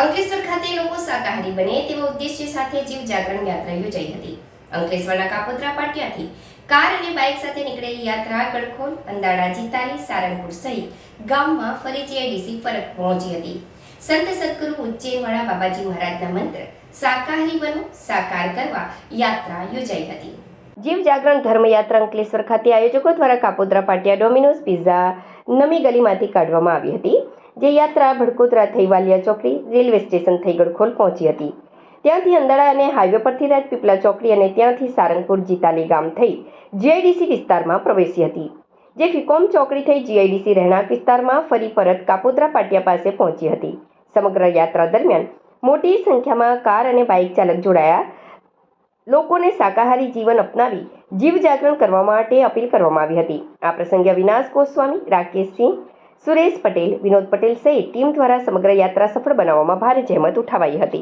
અંકલેશ્વર ખાતે લોકો શાકાહારી બને તેવા ઉદ્દેશ્ય સાથે જીવ જાગરણ યાત્રા યોજાઈ હતી. અંકલેશ્વરના કાપોદ્રા પાટિયાથી કાર અને બાઇક સાથે નીકળેલી યાત્રા ગડખોલ અંદાડા જીતાલી, સારંગપુર સહિત ગામમાં ફરી જીઆઈડીસી પરત પહોંચી હતી. સંત સદગુરુ ઉજ્જૈનવાળા બાબાજી મહારાજના મંત્ર, શાકાહારી બનો, સાકાર કરવા યાત્રા યોજાઈ હતી. જીવ જાગરણ ધર્મયાત્રા અંકલેશ્વર ખાતે આયોજકો દ્વારા કાપોદ્રા પાટિયા ડોમિનોઝ પિઝા નમી ગલીમાંથી કાઢવામાં આવી હતી. જે યાત્રા ભડકોદરા થઈ વાલિયા ચોકડી રેલવે સ્ટેશન થઈ ગડખોલ પહોંચી હતી. ત્યાંથી અંદાડા અને હાઈવે પરથી રાજપીપળા ચોકડી અને ત્યાંથી સારંગપુર જીતાલી ગામ થઈ જીઆઈડીસી વિસ્તારમાં પ્રવેશી હતી. જે ફિકોમ ચોકડી થઈ જીઆઈડીસી રહેણાંક વિસ્તારમાં ફરી પરત કાપોદ્રા પાટિયા પાસે પહોંચી હતી. સમગ્ર યાત્રા દરમિયાન મોટી સંખ્યામાં કાર અને બાઇક ચાલક જોડાયા. લોકોને શાકાહારી જીવન અપનાવી જીવ જાગરણ કરવા માટે અપીલ કરવામાં આવી હતી. આ પ્રસંગે અવિનાશ ગોસ્વામી, રાકેશસિંહ સુરેશ પટેલ, વિનોદ પટેલ સહિત ટીમ દ્વારા સમગ્ર યાત્રા સફળ બનાવવામાં ભારે જહેમત ઉઠાવાઈ હતી.